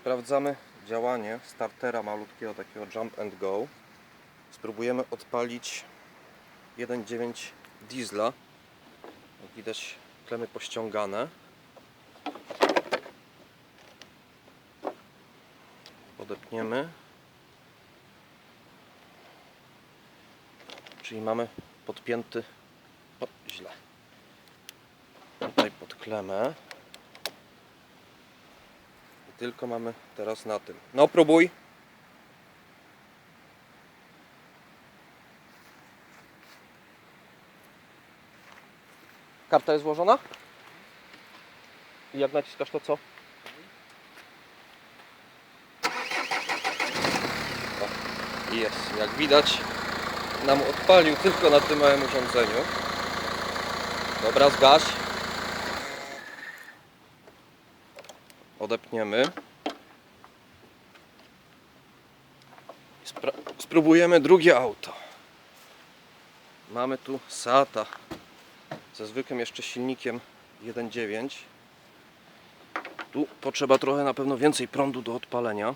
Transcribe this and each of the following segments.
Sprawdzamy działanie startera malutkiego takiego jump and go. Spróbujemy odpalić 1.9 diesla. Jak widać klemy pościągane. Podepniemy. Czyli mamy podpięty o, źle. Tutaj pod klemę. Tylko mamy teraz na tym. No próbuj. Karta jest złożona? I jak naciskasz to co? Jest, jak widać nam odpalił tylko na tym małym urządzeniu. Dobra, zgaś. Odepniemy. Spróbujemy drugie auto. Mamy tu Sata ze zwykłym jeszcze silnikiem 1.9. Tu potrzeba trochę na pewno więcej prądu do odpalenia.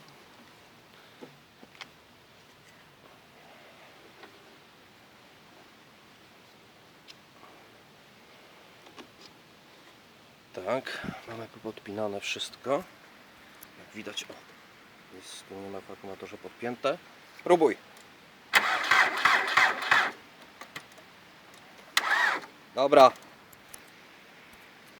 Tak, mamy podpinane wszystko. Jak widać, o, jest tu nie ma w akumulatorze podpięte. Próbuj. Dobra,